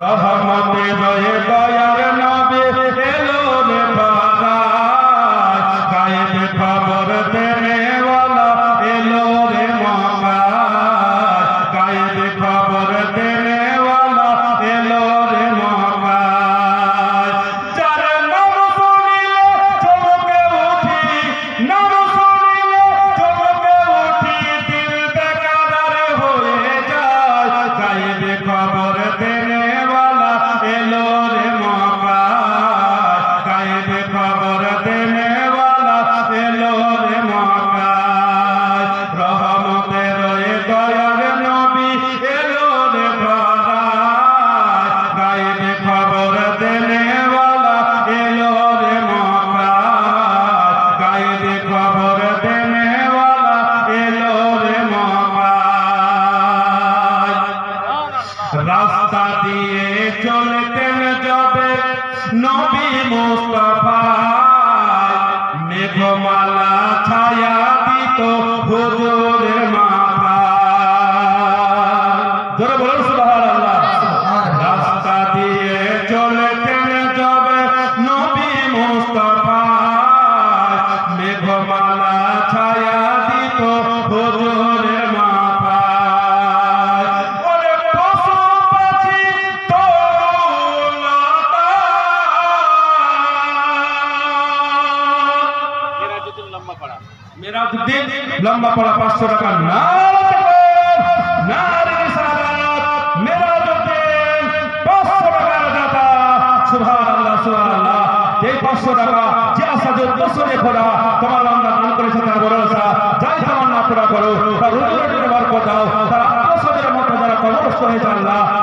हम में भय दया চলতেন যাবে নবী মুস্তাফা। দিন লম্বা পড়া পাঁচশো টাকা।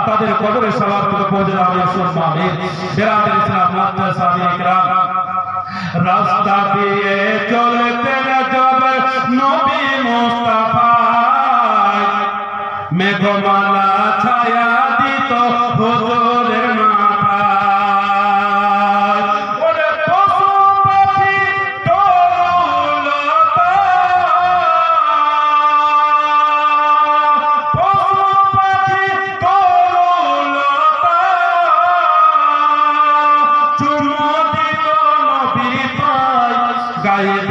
তাদের কবরের সবার থেকে পৌঁছে যাবে সুসমানের বেড়াদের রাস্তা দিয়ে চলতে যাবে নবী মুস্তাফা মেঘমালা ছায়া গায়েব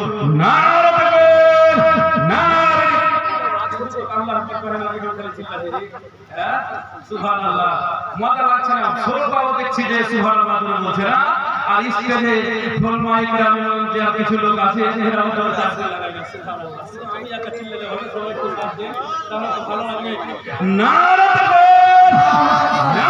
সুবহানাল্লাহ। মজা লাগছে না শ্রোতাও দেখছি যে সুবহানাল্লাহ করে বলছে না আর স্টেজে ঢোল মাইক যে কিছু লোক আছে এরাও তো চাষে লাগাই না সুবহানাল্লাহ আমি একটা চিল্লালে হবে সবাই একটু চাষ দেন তাহলে ভালো লাগবে দেবেন